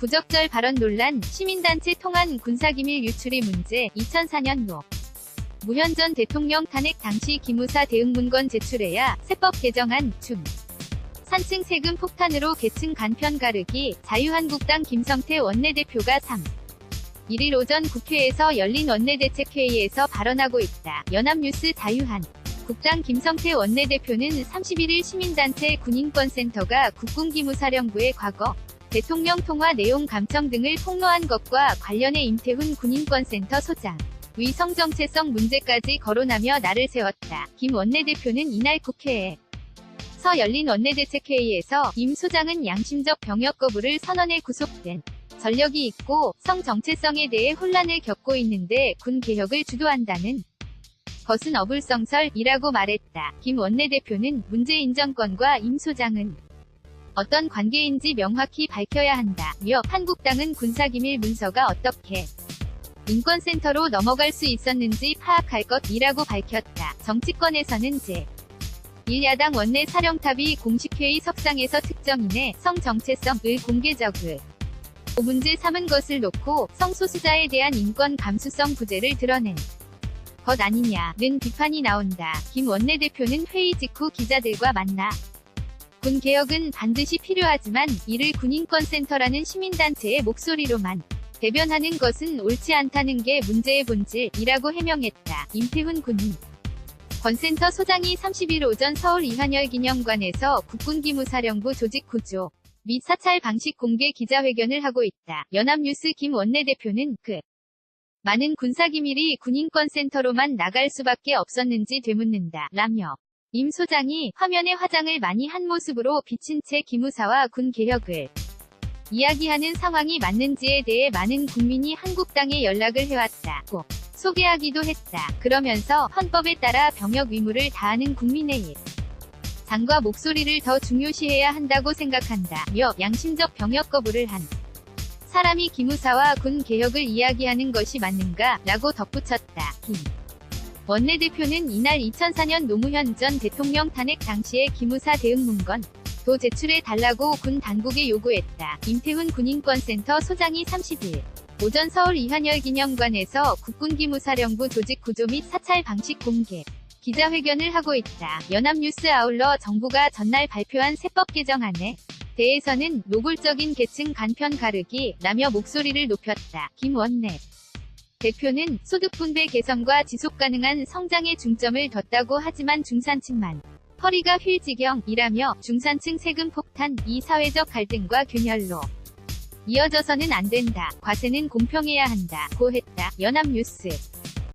부적절 발언 논란, 시민단체 통한 군사기밀 유출이 문제, 2004년 노. 무현 전 대통령 탄핵 당시 기무사 대응문건 제출해야 세법 개정안 중. 산층 세금 폭탄으로 계층 간편 가르기, 자유한국당 김성태 원내대표가 3. 1일 오전 국회에서 열린 원내대책회의에서 발언하고 있다. 연합뉴스 자유한. 국당 김성태 원내대표는 31일 시민단체 군인권센터가 국군기무사령부의 과거 대통령 통화 내용 감청 등을 폭로한 것과 관련해 임태훈 군인권센터 소장 위성 정체성 문제까지 거론하며 나를 세웠다. 김 원내대표는 이날 국회에 서 열린 원내대책회의에서 임 소장은 양심적 병역 거부를 선언해 구속된 전력이 있고 성 정체성에 대해 혼란을 겪고 있는데 군 개혁을 주도한다는 것은 어불성설이라고 말했다. 김 원내대표는 문제 인정권과 임 소장은 어떤 관계인지 명확히 밝혀야 한다며 한국당은 군사기밀 문서가 어떻게 인권센터로 넘어갈 수 있었는지 파악할 것이라고 밝혔다. 정치권에서는 제 1야당 원내 사령탑이 공식회의 석상에서 특정인의 성 정체성을 공개적으로 문제 삼은 것을 놓고 성소수자에 대한 인권 감수성 부재를 드러낸 것 아니냐는 비판이 나온다. 김 원내대표는 회의 직후 기자들과 만나 군 개혁은 반드시 필요하지만 이를 군인권센터라는 시민단체의 목소리로만 대변하는 것은 옳지 않다는 게 문제의 본질이라고 해명했다. 임태훈 군인 권센터 소장이 30일 오전 서울 이환열 기념관에서 국군기무사령부 조직 구조 및 사찰 방식 공개 기자회견을 하고 있다. 연합뉴스 김 원내대표는 그 많은 군사기밀이 군인권센터로만 나갈 수밖에 없었는지 되묻는다. 라며 임 소장이 화면에 화장을 많이 한 모습으로 비친 채 기무사와 군 개혁을 이야기하는 상황이 맞는지에 대해 많은 국민이 한국당에 연락을 해왔다고 소개하기도 했다. 그러면서 헌법에 따라 병역 의무를 다하는 국민의 일. 장과 목소리를 더 중요시해야 한다고 생각한다며 양심적 병역 거부를 한 사람이 기무사와 군 개혁을 이야기하는 것이 맞는가? 라고 덧붙였다. 김. 원내대표는 이날 2004년 노무현 전 대통령 탄핵 당시의 기무사 대응 문건 도 제출해 달라고 군 당국에 요구했다. 임태훈 군인권센터 소장이 30일 오전 서울 이환열 기념관에서 국군기무사령부 조직 구조 및 사찰 방식 공개 기자회견을 하고 있다. 연합뉴스 아울러 정부가 전날 발표한 세법 개정안에 대해서는 노골적인 계층 간편 가르기 라며 목소리를 높였다. 김원내 대표는 소득 분배 개선과 지속 가능한 성장에 중점을 뒀다고 하지만 중산층만 허리가 휠 지경이라며 중산층 세금 폭탄 이 사회적 갈등과 균열로 이어져서는 안 된다. 과세는 공평해야 한다. 고 했다. 연합뉴스